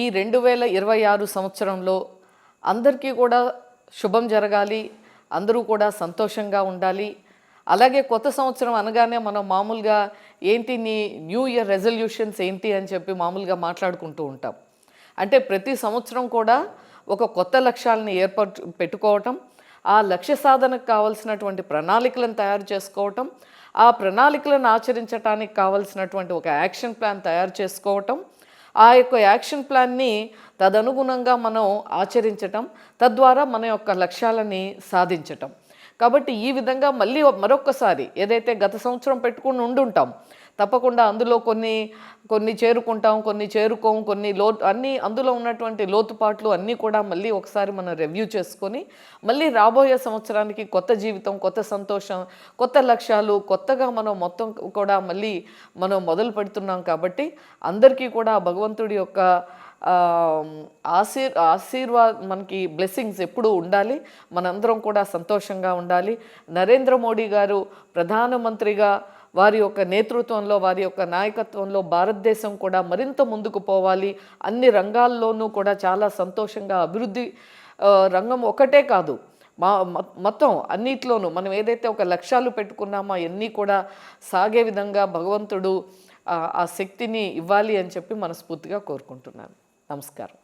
ఈ రెండు వేల ఇరవై ఆరు సంవత్సరంలో అందరికీ కూడా శుభం జరగాలి అందరూ కూడా సంతోషంగా ఉండాలి. అలాగే కొత్త సంవత్సరం అనగానే మనం మామూలుగా ఏంటి నీ న్యూ ఇయర్ రెజల్యూషన్స్ ఏంటి అని చెప్పి మామూలుగా మాట్లాడుకుంటూ ఉంటాం. అంటే ప్రతి సంవత్సరం కూడా ఒక కొత్త లక్ష్యాలను ఏర్పరచు పెట్టుకోవటం ఆ లక్ష్య సాధనకు కావలసినటువంటి ప్రణాళికలను తయారు చేసుకోవటం ఆ ప్రణాళికలను ఆచరించడానికి కావలసినటువంటి ఒక యాక్షన్ ప్లాన్ తయారు చేసుకోవటం ఆ యొక్క యాక్షన్ ప్లాన్ని తదనుగుణంగా మనం ఆచరించటం తద్వారా మన యొక్క లక్ష్యాలని సాధించటం. కాబట్టి ఈ విధంగా మళ్ళీ మరొక్కసారి ఏదైతే గత సంవత్సరం పెట్టుకుని ఉండుంటాం తప్పకుండా అందులో కొన్ని కొన్ని చేరుకుంటాం కొన్ని చేరుకోం కొన్ని లో అన్నీ అందులో ఉన్నటువంటి లోతుపాట్లు అన్నీ కూడా మళ్ళీ ఒకసారి మనం రివ్యూ చేసుకొని మళ్ళీ రాబోయే సంవత్సరానికి కొత్త జీవితం కొత్త సంతోషం కొత్త లక్ష్యాలు కొత్తగా మనం మొత్తం కూడా మళ్ళీ మనం మొదలు పెడుతున్నాం కాబట్టి అందరికీ కూడా భగవంతుడి యొక్క ఆశీర్ ఆశీర్వాద్ మనకి బ్లెస్సింగ్స్ ఎప్పుడూ ఉండాలి. మనందరం కూడా సంతోషంగా ఉండాలి. నరేంద్ర మోడీ గారు ప్రధానమంత్రిగా వారి యొక్క నేతృత్వంలో వారి యొక్క నాయకత్వంలో భారతదేశం కూడా మరింత ముందుకు పోవాలి. అన్ని రంగాల్లోనూ కూడా చాలా సంతోషంగా అభివృద్ధి రంగం ఒకటే కాదు. మా మొత్తం అన్నిట్లోనూ మనం ఏదైతే ఒక లక్ష్యాలు పెట్టుకున్నామో అవన్నీ కూడా సాగే విధంగా భగవంతుడు ఆ- ఆ శక్తిని ఇవ్వాలి అని చెప్పి మనస్ఫూర్తిగా కోరుకుంటున్నాను. నమస్కారం.